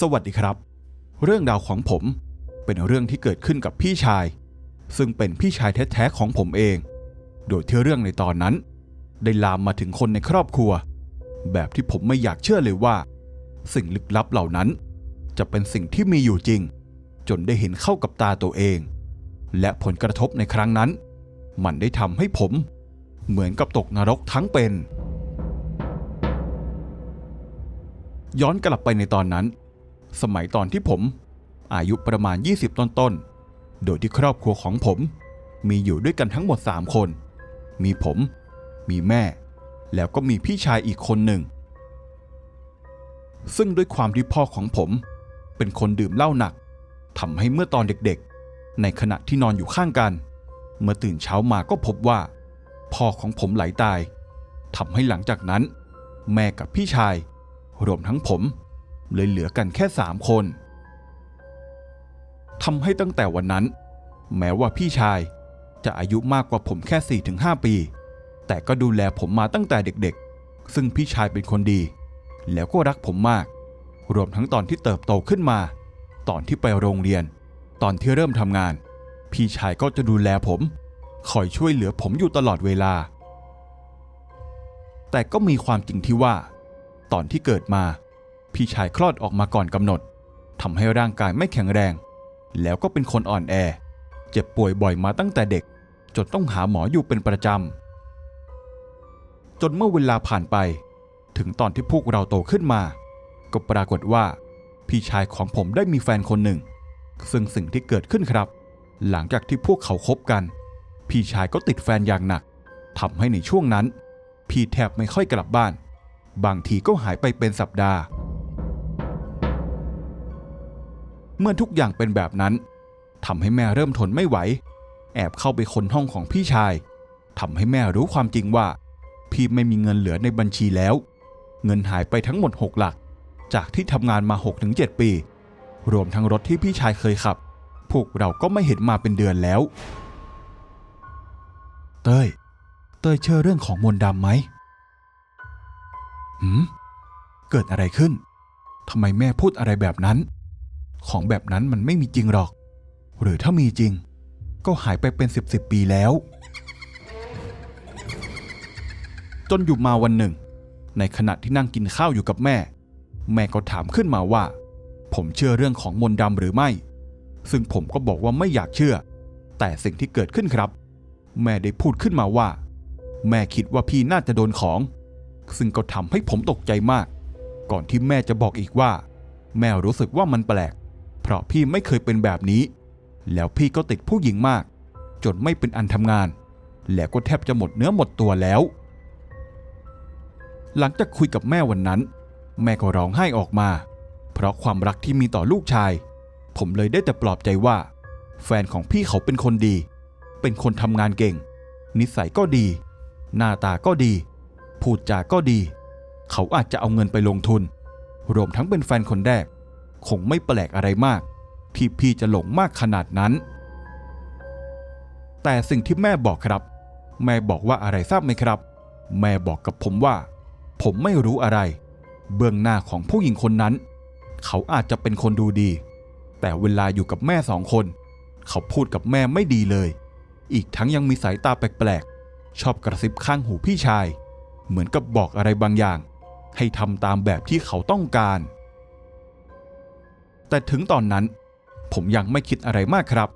สวัสดีครับ เรื่องราวของผมเป็นเรื่องที่เกิดขึ้นกับพี่ชาย ซึ่งเป็นพี่ชายแท้ๆของผมเอง โดยที่เรื่องในตอนนั้น ได้ลามมาถึงคนในครอบครัว แบบที่ผมไม่อยากเชื่อเลยว่า สิ่งลึกลับเหล่านั้น จะเป็นสิ่งที่มีอยู่จริง จนได้เห็นเข้ากับตาตัวเอง และผลกระทบในครั้งนั้น มันได้ทำให้ผม เหมือนกับตกนรกทั้งเป็น ย้อนกลับไปในตอนนั้น สมัยตอนที่ผม อายุประมาณ 20 ต้นๆ โดยที่ครอบครัวของผม มีอยู่ด้วยกันทั้งหมด 3 คน มีผม มีแม่ แล้วก็มีพี่ชายอีกคนหนึ่ง ซึ่งด้วยความที่พ่อของผม เป็นคนดื่มเหล้าหนักทำให้เมื่อตอนเด็กๆ ในขณะที่นอนอยู่ข้างกัน เมื่อตื่นเช้ามาก็พบว่า พ่อของผมไหลตายทำให้หลังจากนั้น แม่กับพี่ชาย รวมทั้งผม เลยเหลือกันแค่สามคนทำให้ตั้งแต่วันนั้น แม้ว่าพี่ชายจะอายุมากกว่าผมแค่ 4-5 ปี แต่ก็ดูแลผมมาตั้งแต่เด็กๆ ซึ่งพี่ชายเป็นคนดี แล้วก็รักผมมาก รวมทั้งตอนที่เติบโตขึ้นมา ตอนที่ไปโรงเรียน ตอนที่เริ่มทำงาน พี่ชายก็จะดูแลผม คอยช่วยเหลือผมอยู่ตลอดเวลา แต่ก็มีความจริงที่ว่า ตอนที่เกิดมา พี่ชายคลอดออกมาก่อนกำหนดทำให้ร่างกายไม่แข็งแรง แล้วก็เป็นคนอ่อนแอ เจ็บป่วยบ่อยมาตั้งแต่เด็ก จนต้องหาหมออยู่เป็นประจำ จนเมื่อเวลาผ่านไป ถึงตอนที่พวกเราโตขึ้นมา ก็ปรากฏว่า พี่ชายของผมได้มีแฟนคนหนึ่ง ซึ่งสิ่งที่เกิดขึ้นครับ หลังจากที่พวกเขาคบกัน พี่ชายก็ติดแฟนอย่างหนักทำให้ในช่วงนั้น พี่แทบไม่ค่อยกลับบ้าน บางทีก็หายไปเป็นสัปดาห์ เมื่อทุกอย่างเป็นแบบนั้นทำให้แม่เริ่มทนไม่ไหว แอบเข้าไปคนห้องของพี่ชายทำให้แม่รู้ความจริงว่า พี่ไม่มีเงินเหลือในบัญชีแล้ว เงินหายไปทั้งหมด 6 หลัก จากที่ทำงานมา 6-7 ปี รวมทั้งรถที่พี่ชายเคยขับ พวกเราก็ไม่เห็นมาเป็นเดือนแล้ว เต้ย เต้ยเชื่อเรื่องของมนต์ดำไหมหืมเกิดอะไรขึ้นทำไมแม่พูดอะไรแบบนั้น ของแบบนั้นมันไม่มีจริงหรอก หรือถ้ามีจริง ก็หายไปเป็นสิบสิบปีแล้ว จนอยู่มาวันหนึ่ง ในขณะที่นั่งกินข้าวอยู่กับแม่ แม่ก็ถามขึ้นมาว่า ผมเชื่อเรื่องของมนต์ดำหรือไม่ ซึ่งผมก็บอกว่าไม่อยากเชื่อ แต่สิ่งที่เกิดขึ้นครับ แม่ได้พูดขึ้นมาว่า แม่คิดว่าพี่น่าจะโดนของ ซึ่งก็ทำให้ผมตกใจมาก ก่อนที่แม่จะบอกอีกว่า แม่รู้สึกว่ามันแปลก เพราะพี่ไม่เคยเป็นแบบนี้ แล้วพี่ก็ติดผู้หญิงมาก จนไม่เป็นอันทำงาน แล้วก็แทบจะหมดเนื้อหมดตัวแล้ว หลังจากคุยกับแม่วันนั้น แม่ก็ร้องไห้ออกมา เพราะความรักที่มีต่อลูกชาย ผมเลยได้แต่ปลอบใจว่า แฟนของพี่เขาเป็นคนดี เป็นคนทำงานเก่ง นิสัยก็ดี หน้าตาก็ดี พูดจาก็ดี เขาอาจจะเอาเงินไปลงทุน รวมทั้งเป็นแฟนคนแรก คงไม่แปลกอะไรมาก ที่พี่จะหลงมากขนาดนั้น แต่สิ่งที่แม่บอกครับ แม่บอกว่าอะไรทราบไหมครับ แม่บอกกับผมว่า ผมไม่รู้อะไร เบื้องหน้าของผู้หญิงคนนั้น เขาอาจจะเป็นคนดูดี แต่เวลาอยู่กับแม่สองคน เขาพูดกับแม่ไม่ดีเลย อีกทั้งยังมีสายตาแปลกๆ ชอบกระซิบข้างหูพี่ชาย เหมือนกับบอกอะไรบางอย่าง ให้ทำตามแบบที่เขาต้องการ แต่ถึงตอนนั้น ผมยังไม่คิดอะไรมากครับ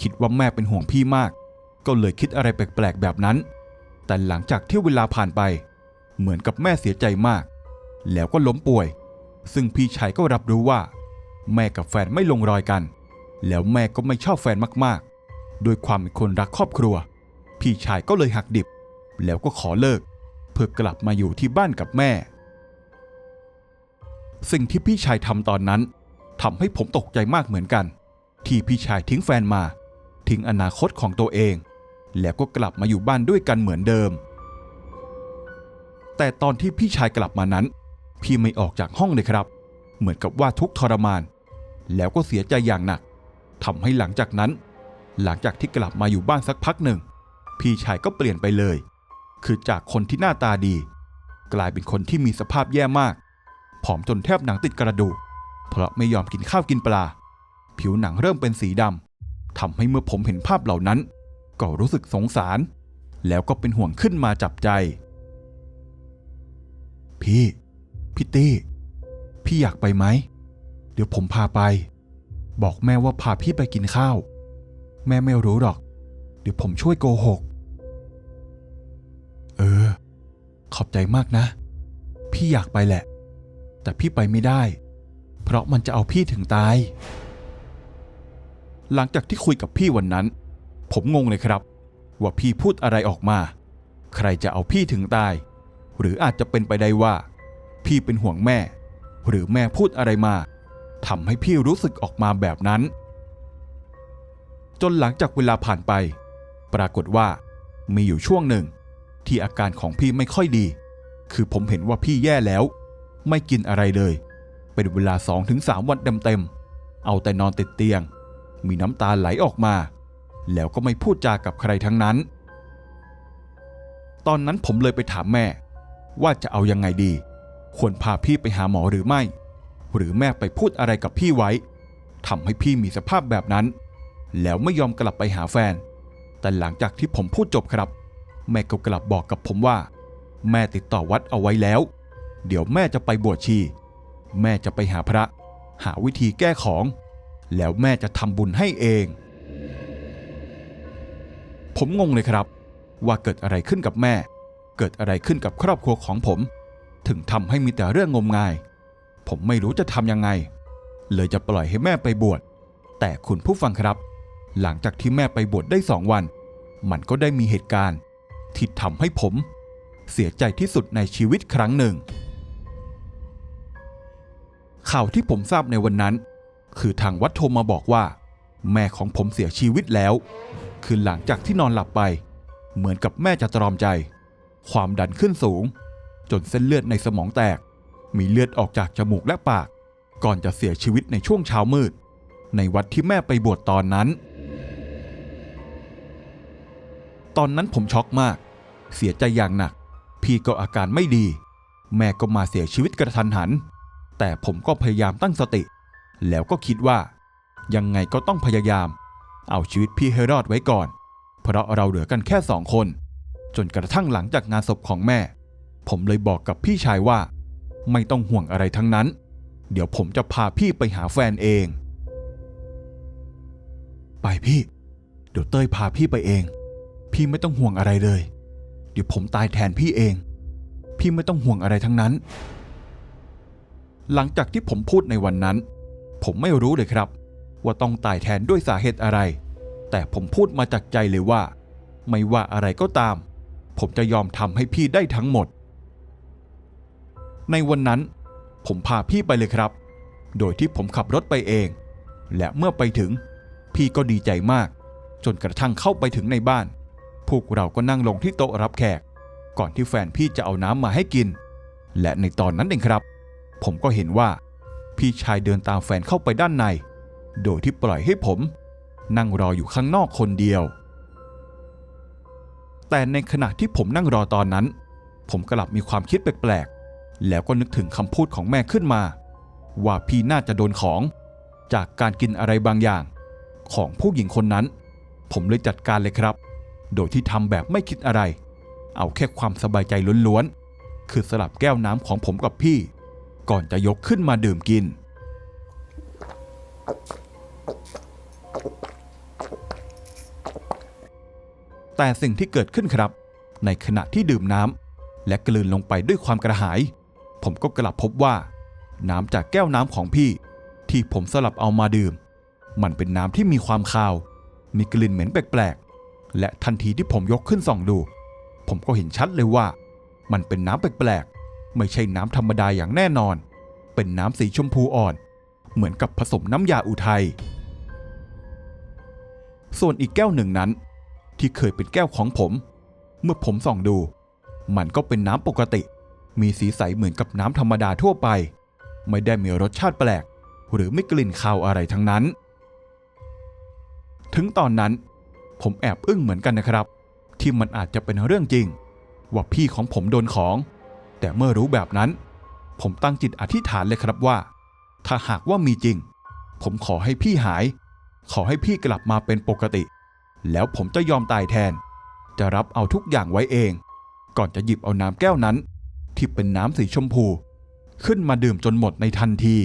คิดว่าแม่เป็นห่วงพี่มาก ก็เลยคิดอะไรแปลกๆแบบนั้น แต่หลังจากที่เวลาผ่านไป เหมือนกับแม่เสียใจมาก แล้วก็ล้มป่วย ซึ่งพี่ชายก็รับรู้ว่า แม่กับแฟนไม่ลงรอยกัน แล้วแม่ก็ไม่ชอบแฟนมากๆ โดยความเป็นคนรักครอบครัว พี่ชายก็เลยหักดิบ แล้วก็ขอเลิก เพื่อกลับมาอยู่ที่บ้านกับแม่ สิ่งที่พี่ชายทำตอนนั้น ทำให้ผมตกใจมากเหมือนกัน ที่พี่ชายทิ้งแฟนมา ทิ้งอนาคตของตัวเอง แล้วก็กลับมาอยู่บ้านด้วยกันเหมือนเดิม แต่ตอนที่พี่ชายกลับมานั้น พี่ไม่ออกจากห้องเลยครับ เหมือนกับว่าทุกทรมาน แล้วก็เสียใจอย่างหนักทำให้หลังจากนั้น หลังจากที่กลับมาอยู่บ้านสักพักหนึ่ง พี่ชายก็เปลี่ยนไปเลย คือจากคนที่หน้าตาดี กลายเป็นคนที่มีสภาพแย่มากผอมจนแทบหนังติดกระดูก เพราะไม่ยอมกินข้าวกินปลา ผิวหนังเริ่มเป็นสีดำทำให้เมื่อผมเห็นภาพเหล่านั้น ก็รู้สึกสงสาร แล้วก็เป็นห่วงขึ้นมาจับใจ พี่พี่ตี้พี่อยากไปไหม เดี๋ยวผมพาไป บอกแม่ว่าพาพี่ไปกินข้าว แม่ไม่รู้หรอก เดี๋ยวผมช่วยโกหก เออ ขอบใจมากนะ พี่อยากไปแหละ แต่พี่ไปไม่ได้ เพราะมันจะเอาพี่ถึงตาย หลังจากที่คุยกับพี่วันนั้น ผมงงเลยครับ ว่าพี่พูดอะไรออกมา ใครจะเอาพี่ถึงตาย หรืออาจจะเป็นไปได้ว่า พี่เป็นห่วงแม่ หรือแม่พูดอะไรมาทำให้พี่รู้สึกออกมาแบบนั้น จนหลังจากเวลาผ่านไป ปรากฏว่า มีอยู่ช่วงหนึ่ง ที่อาการของพี่ไม่ค่อยดี คือผมเห็นว่าพี่แย่แล้ว ไม่กินอะไรเลย เป็นเวลา 2-3 วันเต็มๆเอาแต่นอนติดเตียง มีน้ำตาไหลออกมา แล้วก็ไม่พูดจากับใครทั้งนั้น ตอนนั้นผมเลยไปถามแม่ ว่าจะเอายังไงดี ควรพาพี่ไปหาหมอหรือไม่ หรือแม่ไปพูดอะไรกับพี่ไว้ทำให้พี่มีสภาพแบบนั้น แล้วไม่ยอมกลับไปหาแฟน แต่หลังจากที่ผมพูดจบครับ แม่ก็กลับบอกกับผมว่า แม่ติดต่อวัดเอาไว้แล้ว เดี๋ยวแม่จะไปบวชชี แม่จะไปหาพระ หาวิธีแก้ของ แล้วแม่จะทำบุญให้เอง ผมงงเลยครับ ว่าเกิดอะไรขึ้นกับแม่ เกิดอะไรขึ้นกับครอบครัวของผม ถึงทำให้มีแต่เรื่องงมงาย ผมไม่รู้จะทำยังไง เลยจะปล่อยให้แม่ไปบวช แต่คุณผู้ฟังครับ หลังจากที่แม่ไปบวชได้สองวัน มันก็ได้มีเหตุการณ์ ที่ทำให้ผม เสียใจที่สุดในชีวิตครั้งหนึ่ง ข่าวที่ผมทราบในวันนั้น คือทางวัดโทรมาบอกว่า แม่ของผมเสียชีวิตแล้ว คือหลังจากที่นอนหลับไป เหมือนกับแม่จะตรอมใจ ความดันขึ้นสูง จนเส้นเลือดในสมองแตก มีเลือดออกจากจมูกและปาก ก่อนจะเสียชีวิตในช่วงเช้ามืด ในวัดที่แม่ไปบวชตอนนั้น ตอนนั้นผมช็อกมาก เสียใจอย่างหนัก พี่ก็อาการไม่ดี แม่ก็มาเสียชีวิตกระทันหัน แต่ผมก็พยายามตั้งสติ แล้วก็คิดว่า ยังไงก็ต้องพยายาม เอาชีวิตพี่ให้รอดไว้ก่อน เพราะเราเหลือกันแค่สองคน จนกระทั่งหลังจากงานศพของแม่ ผมเลยบอกกับพี่ชายว่า ไม่ต้องห่วงอะไรทั้งนั้น เดี๋ยวผมจะพาพี่ไปหาแฟนเอง ไปพี่ เดี๋ยวเต้ยพาพี่ไปเอง พี่ไม่ต้องห่วงอะไรเลย เดี๋ยวผมตายแทนพี่เอง พี่ไม่ต้องห่วงอะไรทั้งนั้น หลังจากที่ผมพูดในวันนั้น ผมไม่รู้เลยครับ ว่าต้องตายแทนด้วยสาเหตุอะไร แต่ผมพูดมาจากใจเลยว่า ไม่ว่าอะไรก็ตาม ผมจะยอมทำให้พี่ได้ทั้งหมด ในวันนั้น ผมพาพี่ไปเลยครับ โดยที่ผมขับรถไปเอง และเมื่อไปถึง พี่ก็ดีใจมาก จนกระทั่งเข้าไปถึงในบ้าน พวกเราก็นั่งลงที่โต๊ะรับแขก ก่อนที่แฟนพี่จะเอาน้ำมาให้กิน และในตอนนั้นเองครับ ผมก็เห็นว่า พี่ชายเดินตามแฟนเข้าไปด้านใน โดยที่ปล่อยให้ผม นั่งรออยู่ข้างนอกคนเดียว แต่ในขณะที่ผมนั่งรอตอนนั้น ผมกลับมีความคิดแปลกๆ แล้วก็นึกถึงคำพูดของแม่ขึ้นมา ว่าพี่น่าจะโดนของ จากการกินอะไรบางอย่าง ของผู้หญิงคนนั้น ผมเลยจัดการเลยครับ โดยที่ทำแบบไม่คิดอะไร เอาแค่ความสบายใจล้วนๆคือสลับแก้วน้ำของผมกับพี่ ก่อนจะยกขึ้นมาดื่มกิน แต่สิ่งที่เกิดขึ้นครับ ในขณะที่ดื่มน้ำและกลืนลงไปด้วยความกระหาย ผมก็กลับพบว่า น้ำจากแก้วน้ำของพี่ ที่ผมสลับเอามาดื่ม มันเป็นน้ำที่มีความคาว มีกลิ่นเหม็นแปลกๆ และทันทีที่ผมยกขึ้นส่องดู ผมก็เห็นชัดเลยว่า มันเป็นน้ำแปลกๆ ไม่ใช่น้ำธรรมดาอย่างแน่นอน เป็นน้ำสีชมพูอ่อน เหมือนกับผสมน้ำยาอุทัย ส่วนอีกแก้วหนึ่งนั้น ที่เคยเป็นแก้วของผม เมื่อผมส่องดู มันก็เป็นน้ำปกติ มีสีใสเหมือนกับน้ำธรรมดาทั่วไป ไม่ได้มีรสชาติแปลก หรือไม่กลิ่นคาวอะไรทั้งนั้น ถึงตอนนั้น ผมแอบอึ้งเหมือนกันนะครับ ที่มันอาจจะเป็นเรื่องจริง ว่าพี่ของผมโดนของ แต่เมื่อรู้แบบนั้น ผมตั้งจิตอธิษฐานเลยครับว่า ถ้าหากว่ามีจริง ผมขอให้พี่หาย ขอให้พี่กลับมาเป็นปกติ แล้วผมจะยอมตายแทน จะรับเอาทุกอย่างไว้เอง ก่อนจะหยิบเอาน้ำแก้วนั้น ที่เป็นน้ำสีชมพู ขึ้นมาดื่มจนหมดในทันที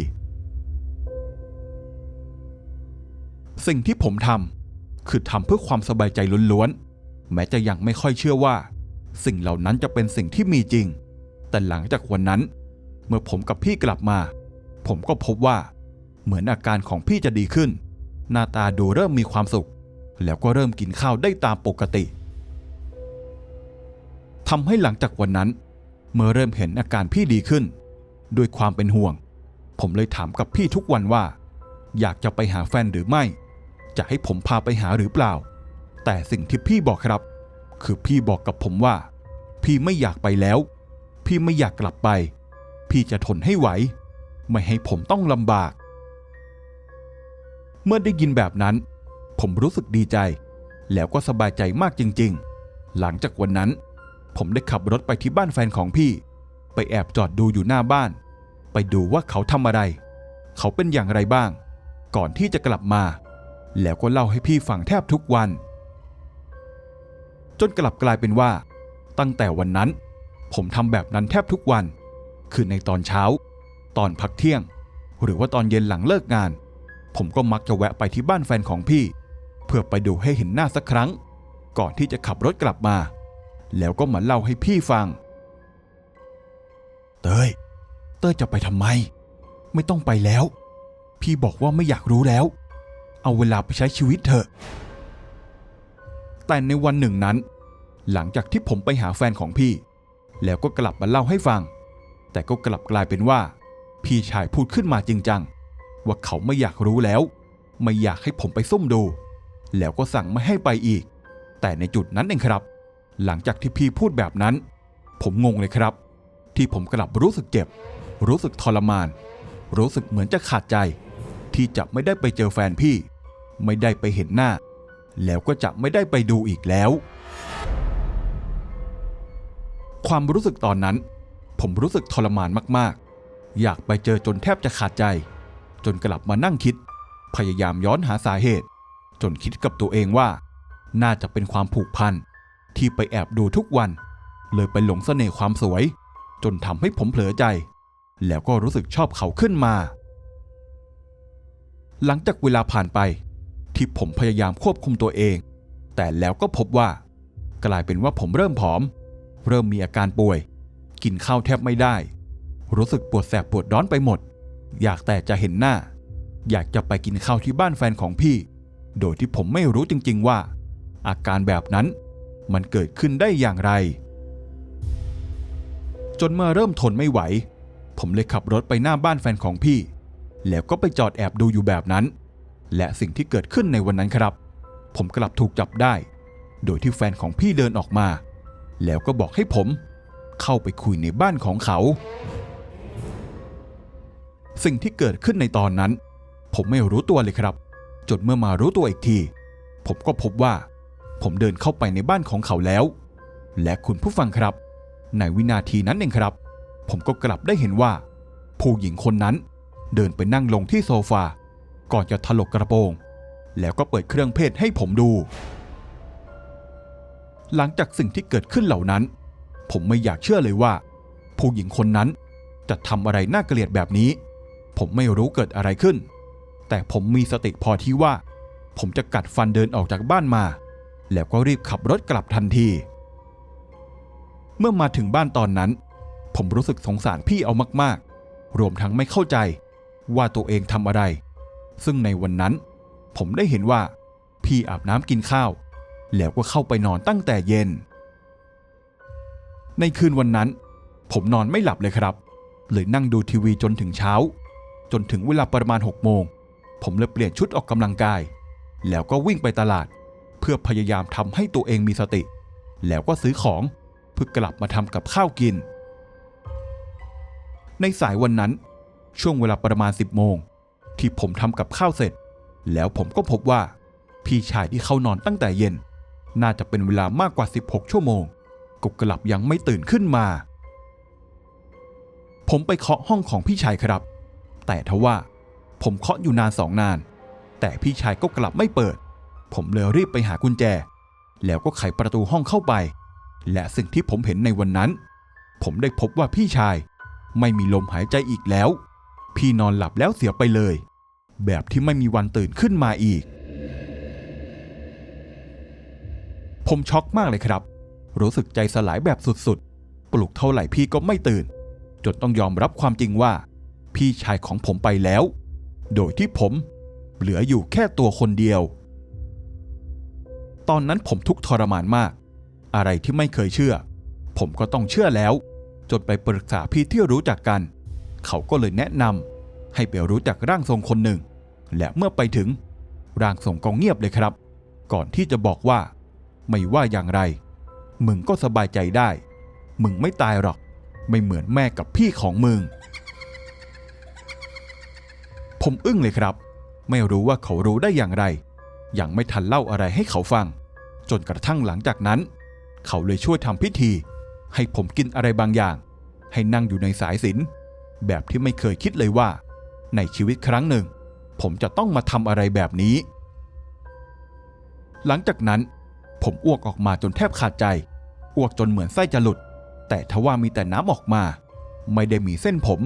สิ่งที่ผมทำคือทำเพื่อความสบายใจล้วนๆแม้จะยังไม่ค่อยเชื่อว่า สิ่งเหล่านั้นจะเป็นสิ่งที่มีจริง แต่หลังจากวันนั้น เมื่อผมกับพี่กลับมา ผมก็พบว่า เหมือนอาการของพี่จะดีขึ้น หน้าตาดูเริ่มมีความสุข แล้วก็เริ่มกินข้าวได้ตามปกติทำให้หลังจากวันนั้น เมื่อเริ่มเห็นอาการพี่ดีขึ้น ด้วยความเป็นห่วง ผมเลยถามกับพี่ทุกวันว่า อยากจะไปหาแฟนหรือไม่ จะให้ผมพาไปหาหรือเปล่า แต่สิ่งที่พี่บอกครับ คือพี่บอกกับผมว่า พี่ไม่อยากไปแล้ว พี่ไม่อยากกลับไป พี่จะทนให้ไหว ไม่ให้ผมต้องลำบาก เมื่อได้ยินแบบนั้น ผมรู้สึกดีใจ แล้วก็สบายใจมากจริง ๆ หลังจากวันนั้น ผมได้ขับรถไปที่บ้านแฟนของพี่ ไปแอบจอดดูอยู่หน้าบ้าน ไปดูว่าเขาทำอะไร เขาเป็นอย่างไรบ้าง ก่อนที่จะกลับมา แล้วก็เล่าให้พี่ฟังแทบทุกวัน จนกลับกลายเป็นว่า ตั้งแต่วันนั้น ผมทำแบบนั้นแทบทุกวัน คือในตอนเช้า ตอนพักเที่ยง หรือว่าตอนเย็นหลังเลิกงาน ผมก็มักจะแวะไปที่บ้านแฟนของพี่ เพื่อไปดูให้เห็นหน้าสักครั้ง ก่อนที่จะขับรถกลับมา แล้วก็มาเล่าให้พี่ฟัง เต้ยเต้ยจะไปทำไม ไม่ต้องไปแล้ว พี่บอกว่าไม่อยากรู้แล้ว เอาเวลาไปใช้ชีวิตเถอะ แต่ในวันหนึ่งนั้น หลังจากที่ผมไปหาแฟนของพี่ แล้วก็กลับมาเล่าให้ฟัง แต่ก็กลับกลายเป็นว่า พี่ชายพูดขึ้นมาจริงจังว่าเขาไม่อยากรู้แล้ว ไม่อยากให้ผมไปซุ่มดู แล้วก็สั่งไม่ให้ไปอีก แต่ในจุดนั้นเองครับ หลังจากที่พี่พูดแบบนั้น ผมงงเลยครับ ที่ผมกลับรู้สึกเจ็บ รู้สึกทรมาน รู้สึกเหมือนจะขาดใจ ที่จะไม่ได้ไปเจอแฟนพี่ ไม่ได้ไปเห็นหน้า แล้วก็จะไม่ได้ไปดูอีกแล้ว ความรู้สึกตอนนั้น ผมรู้สึกทรมานมากๆ อยากไปเจอจนแทบจะขาดใจ จนกลับมานั่งคิด พยายามย้อนหาสาเหตุ จนคิดกับตัวเองว่า น่าจะเป็นความผูกพันที่ไปแอบดูทุกวัน เลยไปหลงเสน่ห์ความสวย จนทำให้ผมเผลอใจ แล้วก็รู้สึกชอบเขาขึ้นมา หลังจากเวลาผ่านไป ที่ผมพยายามควบคุมตัวเอง แต่แล้วก็พบว่ากลายเป็นว่าผมเริ่มผอม เริ่มมีอาการป่วย กินข้าวแทบไม่ได้ รู้สึกปวดแสบปวดร้อนไปหมด อยากแต่จะเห็นหน้า อยากจะไปกินข้าวที่บ้านแฟนของพี่ โดยที่ผมไม่รู้จริง ๆว่า อาการแบบนั้นมันเกิดขึ้นได้อย่างไร จนเมื่อเริ่มทนไม่ไหว ผมเลยขับรถไปหน้าบ้านแฟนของพี่ แล้วก็ไปจอดแอบดูอยู่แบบนั้น และสิ่งที่เกิดขึ้นในวันนั้นครับ ผมกลับถูกจับได้ โดยที่แฟนของพี่เดินออกมา แล้วก็บอกให้ผมเข้าไปคุยในบ้านของเขา สิ่งที่เกิดขึ้นในตอนนั้น ผมไม่รู้ตัวเลยครับ จนเมื่อมารู้ตัวอีกที ผมก็พบว่า ผมเดินเข้าไปในบ้านของเขาแล้ว และคุณผู้ฟังครับ ในวินาทีนั้นเองครับ ผมก็กลับได้เห็นว่า ผู้หญิงคนนั้นเดินไปนั่งลงที่โซฟา ก่อนจะถลกกระโปรง แล้วก็เปิดเครื่องเพศให้ผมดู หลังจากสิ่งที่เกิดขึ้นเหล่านั้น ผมไม่อยากเชื่อเลยว่า ผู้หญิงคนนั้นจะทำอะไรน่าเกลียดแบบนี้ ผมไม่รู้เกิดอะไรขึ้น แต่ผมมีสติพอที่ว่า ผมจะกัดฟันเดินออกจากบ้านมา แล้วก็รีบขับรถกลับทันที เมื่อมาถึงบ้านตอนนั้น ผมรู้สึกสงสารพี่เอามาก ๆ รวมทั้งไม่เข้าใจว่าตัวเองทำอะไร ซึ่งในวันนั้น ผมได้เห็นว่า พี่อาบน้ำกินข้าว แล้วก็เข้าไปนอนตั้งแต่เย็น ในคืนวันนั้น ผมนอนไม่หลับเลยครับ เลยนั่งดูทีวีจนถึงเช้า จนถึงเวลาประมาณ6โมง ผมเลยเปลี่ยนชุดออกกำลังกาย แล้วก็วิ่งไปตลาด เพื่อพยายามทำให้ตัวเองมีสติ แล้วก็ซื้อของเพื่อกลับมาทำกับข้าวกิน ในสายวันนั้น ช่วงเวลาประมาณ 10โมงที่ผมทำกับข้าวเสร็จ แล้วผมก็พบว่าพี่ชายที่เข้านอนตั้งแต่เย็น น่าจะเป็นเวลามากกว่า 16 ชั่วโมงก็กลับยังไม่ตื่นขึ้นมา ผมไปเคาะห้องของพี่ชายครับ แต่ทว่า ผมเคาะอยู่นานสองนาน แต่พี่ชายก็กลับไม่เปิด ผมเลยรีบไปหากุญแจ แล้วก็ไขประตูห้องเข้าไป และสิ่งที่ผมเห็นในวันนั้น ผมได้พบว่าพี่ชาย ไม่มีลมหายใจอีกแล้ว พี่นอนหลับแล้วเสียไปเลย แบบที่ไม่มีวันตื่นขึ้นมาอีก ผมช็อกมากเลยครับ รู้สึกใจสลายแบบสุดๆ ปลุกเท่าไหร่พี่ก็ไม่ตื่น จนต้องยอมรับความจริงว่า พี่ชายของผมไปแล้ว โดยที่ผมเหลืออยู่แค่ตัวคนเดียว ตอนนั้นผมทุกข์ทรมานมาก อะไรที่ไม่เคยเชื่อ ผมก็ต้องเชื่อแล้ว จนไปปรึกษาพี่ที่รู้จักกัน เขาก็เลยแนะนำให้ไปรู้จักร่างทรงคนหนึ่ง และเมื่อไปถึงร่างทรงก็เงียบเลยครับ ก่อนที่จะบอกว่า ไม่ว่าอย่างไร มึงก็สบายใจได้ มึงไม่ตายหรอก ไม่เหมือนแม่กับพี่ของมึง ผมอึ้งเลยครับ ไม่รู้ว่าเขารู้ได้อย่างไร ยังไม่ทันเล่าอะไรให้เขาฟัง จนกระทั่งหลังจากนั้น เขาเลยช่วยทำพิธี ให้ผมกินอะไรบางอย่าง ให้นั่งอยู่ในสายสินแบบที่ไม่เคยคิดเลยว่า ในชีวิตครั้งหนึ่ง ผมจะต้องมาทำอะไรแบบนี้ หลังจากนั้น ผมอ้วกออกมาจนแทบขาดใจ อ้วกจนเหมือนไส้จะหลุด แต่ทว่ามีแต่น้ำออกมา ไม่ได้มีเส้นผม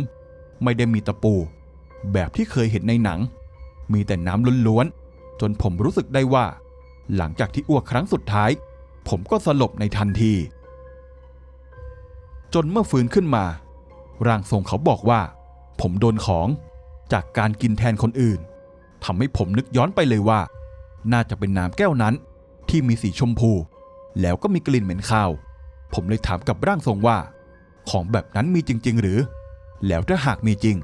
ไม่ได้มีตะปู แบบที่เคยเห็นในหนัง มีแต่น้ำล้วนๆ จนผมรู้สึกได้ว่า หลังจากที่อ้วกครั้งสุดท้าย ผมก็สลบในทันที จนเมื่อฟื้นขึ้นมา ร่างทรงเขาบอกว่า ผมโดนของจากการกินแทนคนอื่นทำให้ผมนึกย้อนไปเลยว่า น่าจะเป็นน้ำแก้วนั้น ที่มีสีชมพู แล้วก็มีกลิ่นเหม็นคาว ผมเลยถามกับร่างทรงว่า ของแบบนั้นมีจริง ๆ หรือ แล้วถ้าหากมีจริง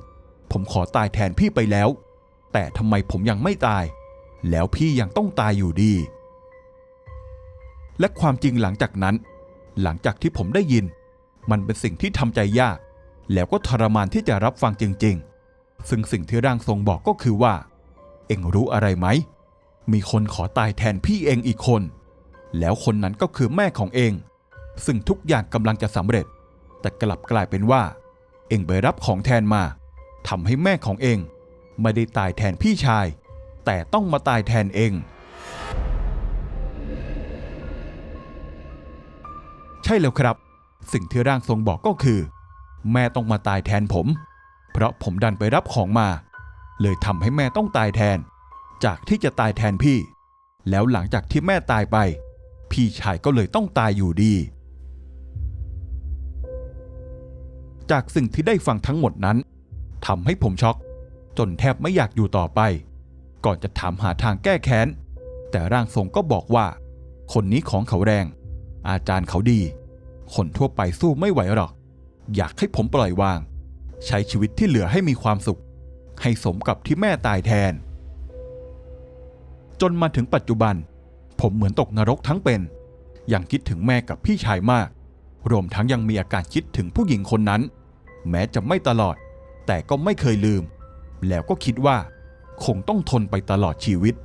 ผมขอตายแทนพี่ไปแล้ว แต่ทำไมผมยังไม่ตาย แล้วพี่ยังต้องตายอยู่ดี และความจริงหลังจากนั้น หลังจากที่ผมได้ยิน มันเป็นสิ่งที่ทำใจยาก แล้วก็ทรมานที่จะรับฟังจริง ๆ ซึ่งสิ่งที่ร่างทรงบอกก็คือว่า เอ็งรู้อะไรไหม มีคนขอตายแทนพี่เองอีกคน แล้วคนนั้นก็คือแม่ของเอง ซึ่งทุกอย่างกำลังจะสำเร็จ แต่กลับกลายเป็นว่า เองไปรับของแทนมาทำให้แม่ของเอง ไม่ได้ตายแทนพี่ชาย แต่ต้องมาตายแทนเอง ใช่แล้วครับ สิ่งที่ร่างทรงบอกก็คือ แม่ต้องมาตายแทนผม เพราะผมดันไปรับของมา เลยทำให้แม่ต้องตายแทน จากที่จะตายแทนพี่ แล้วหลังจากที่แม่ตายไป พี่ชายก็เลยต้องตายอยู่ดี จากสิ่งที่ได้ฟังทั้งหมดนั้นทำให้ผมช็อกจนแทบไม่อยากอยู่ต่อไป ก่อนจะถามหาทางแก้แค้น แต่ร่างทรงก็บอกว่า คนนี้ของเขาแรง อาจารย์เขาดี คนทั่วไปสู้ไม่ไหวหรอก อยากให้ผมปล่อยวาง ใช้ชีวิตที่เหลือให้มีความสุข ให้สมกับที่แม่ตายแทน จนมาถึงปัจจุบัน ผมเหมือนตกนรกทั้งเป็น ยังคิดถึงแม่กับพี่ชายมาก รวมทั้งยังมีอาการคิดถึงผู้หญิงคนนั้น แม้จะไม่ตลอด แต่ก็ไม่เคยลืม แล้วก็คิดว่า คงต้องทนไปตลอดชีวิต